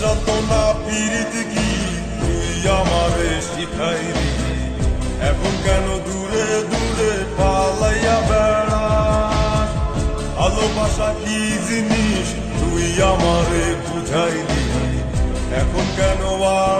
যন্ত্রণা পীড়িত কি? তুই আমারে শিখাইলি এখন কেন দূরে দূরে পালাইয়া বেড়া ভালোবাসা কি জিনিস? তুই আমারে বুঝাইলি এখন কেন আর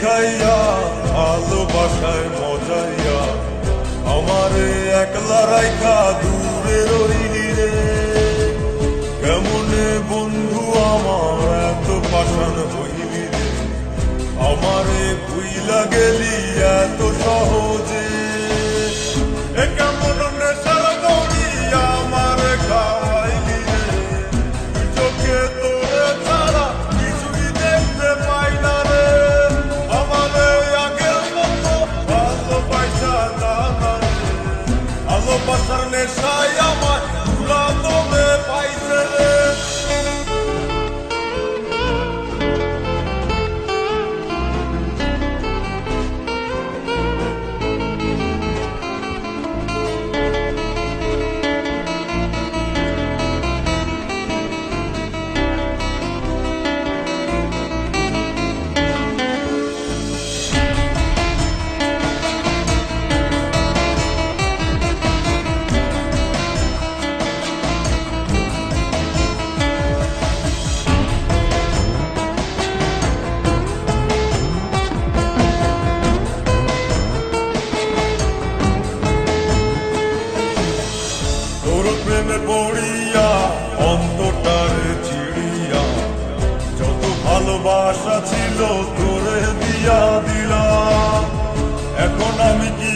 খাইয়া ভালোবাসায় মজাইয়া আমারে একলা রাইখা দূরে রইলি রে। ভালোবাসা ছিল তোরে দিয়া দিলাম। এখন আমি কি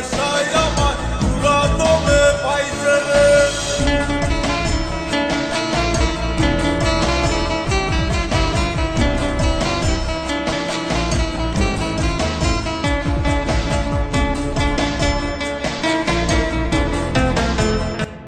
Venezuela.